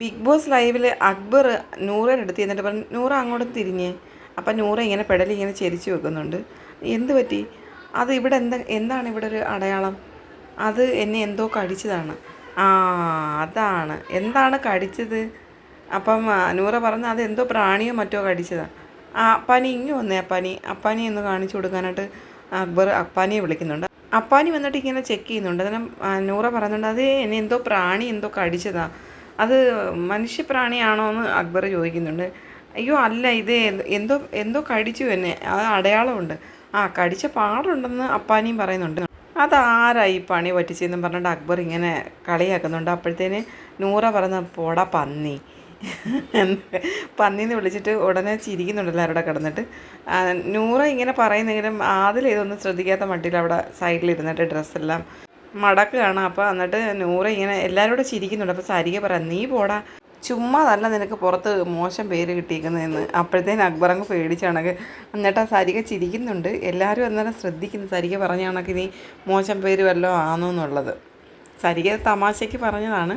Big boss ലൈവിൽ അക്ബർ നൂറയുടെ അടുത്ത് എന്നിട്ട് പറഞ്ഞു നൂറ അങ്ങോട്ട് തിരിഞ്ഞ്. അപ്പം നൂറ ഇങ്ങനെ പെടലി ഇങ്ങനെ ചെരിച്ച് വെക്കുന്നുണ്ട്. എന്ത് പറ്റി? അത് ഇവിടെ എന്താ എന്താണ് ഇവിടെ ഒരു അടയാളം? അത് എന്നെ എന്തോ കടിച്ചതാണ്. ആ അതാണ്. എന്താണ് കടിച്ചത്? അപ്പം നൂറ പറഞ്ഞ അത് എന്തോ പ്രാണിയോ മറ്റോ കടിച്ചതാണ് ആ അപ്പാനി ഇങ്ങ് വന്നേ അപ്പാനി. അപ്പാനി എന്ന് കാണിച്ചു കൊടുക്കാനായിട്ട് അക്ബർ അപ്പാനിയെ വിളിക്കുന്നുണ്ട്. അപ്പാനി വന്നിട്ട് ഇങ്ങനെ ചെക്ക് ചെയ്യുന്നുണ്ട്. അതിനെ നൂറ പറയുന്നുണ്ട് അത് എന്നെ എന്തോ പ്രാണി എന്തോ കടിച്ചതാ. അത് മനുഷ്യപ്രാണിയാണോ എന്ന് അക്ബർ ചോദിക്കുന്നുണ്ട്. അയ്യോ അല്ല ഇത് എന്തോ എന്തോ കടിച്ചു എന്നെ. അത് അടയാളമുണ്ട്. ആ കടിച്ച പാടുണ്ടെന്ന് അപ്പാനിയും പറയുന്നുണ്ട്. അതാരായി പണി പറ്റിച്ചെന്നും പറഞ്ഞിട്ട് അക്ബർ ഇങ്ങനെ കളിയാക്കുന്നുണ്ട്. അപ്പോഴത്തേന് നൂറ പറഞ്ഞ പോടാ പന്നി. പന്നിന്ന് വിളിച്ചിട്ട് ഉടനെ ചിരിക്കുന്നുണ്ട് എല്ലാവരുടെ കിടന്നിട്ട്. നൂറ ഇങ്ങനെ പറയുന്നെങ്കിലും ആദ്യം ഇതൊന്നും ശ്രദ്ധിക്കാത്ത മട്ടിൽ അവിടെ സൈഡിൽ ഇരുന്നിട്ട് ഡ്രസ്സെല്ലാം മടക്കുകയാണ് അപ്പോൾ എന്നിട്ട് നൂറ് ഇങ്ങനെ എല്ലാവരും കൂടെ ചിരിക്കുന്നുണ്ട്. അപ്പോൾ സരിക പറയാം നീ പോടാ. ചുമ്മാതല്ല നിനക്ക് പുറത്ത് മോശം പേര് കിട്ടിയിരിക്കുന്നതെന്ന് അപ്പോഴത്തേന് അക്ബർ അങ്ങ് പേടിച്ചാണെങ്കിൽ എന്നിട്ട് ആ സരിക ചിരിക്കുന്നുണ്ട്. എല്ലാവരും അന്നേരം ശ്രദ്ധിക്കുന്നു. സരിക പറഞ്ഞാണെങ്കിൽ നീ മോശം പേര് വല്ലതും ആണോ എന്നുള്ളത് സരിക തമാശയ്ക്ക് പറഞ്ഞതാണ്.